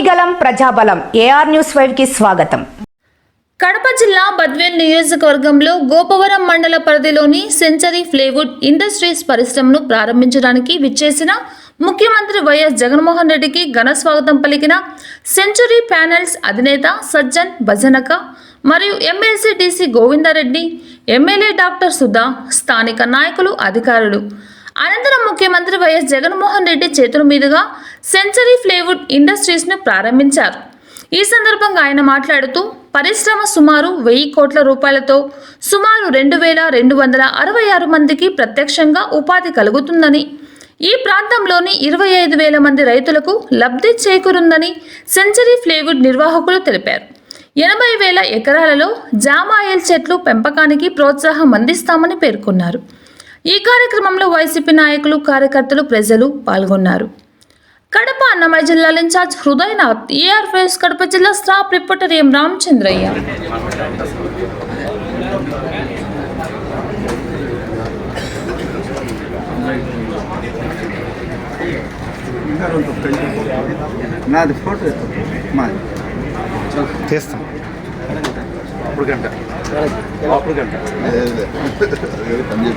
ఆగనిగలం ప్రజాబలం. AR news ఫైవ్కి స్వాగతం. కడప జిల్లా బద్వేల్ నియోజకవర్గంలో గోపవరం మండల పరిధిలోని సెంచరీ ఫ్లేవుడ్ ఇండస్ట్రీస్ పరిశ్రమను ప్రారంభించడానికి విచ్చేసిన ముఖ్యమంత్రి వైఎస్ జగన్మోహన్ రెడ్డికి ఘన స్వాగతం పలికిన సెంచరీ ప్యానెల్స్ అధినేత సజ్జన్ భజనక మరియు MLC DC Govindareddy MLA doctor Sudha స్థానిక నాయకులు అధికారులు. అనంతరం ముఖ్యమంత్రి వైఎస్ జగన్మోహన్ రెడ్డి చేతుల మీదుగా సెంచరీ ఫ్లేవుడ్ ఇండస్ట్రీస్ను ప్రారంభించారు. ఈ సందర్భంగా ఆయన మాట్లాడుతూ పరిశ్రమ సుమారు వెయ్యి కోట్ల రూపాయలతో సుమారు రెండు వేల రెండు వందల అరవై ఆరు మందికి ప్రత్యక్షంగా ఉపాధి కలుగుతుందని ఈ ప్రాంతంలోని ఇరవై ఐదు వేల మంది రైతులకు లబ్ధి చేకూరుందని సెంచరీ ఫ్లేవుడ్ నిర్వాహకులు తెలిపారు. ఎనభై వేల ఎకరాలలో జామాయిల్ చెట్లు పెంపకానికి ప్రోత్సాహం అందిస్తామని పేర్కొన్నారు. ఈ కార్యక్రమంలో వైసీపీ నాయకులు కార్యకర్తలు ప్రజలు పాల్గొన్నారు. కడప అన్నమయ్య జిల్లా ఇన్ఛార్జ్ హృదయనాథ్ ఏఆర్ ఫేస్ కడప జిల్లా స్టాఫ్ రిపోర్టర్ ఎం రామచంద్రయ్య. నాది ఫోటో ఎత్తు. అప్పుడు గంట. అప్పుడు గంట. పని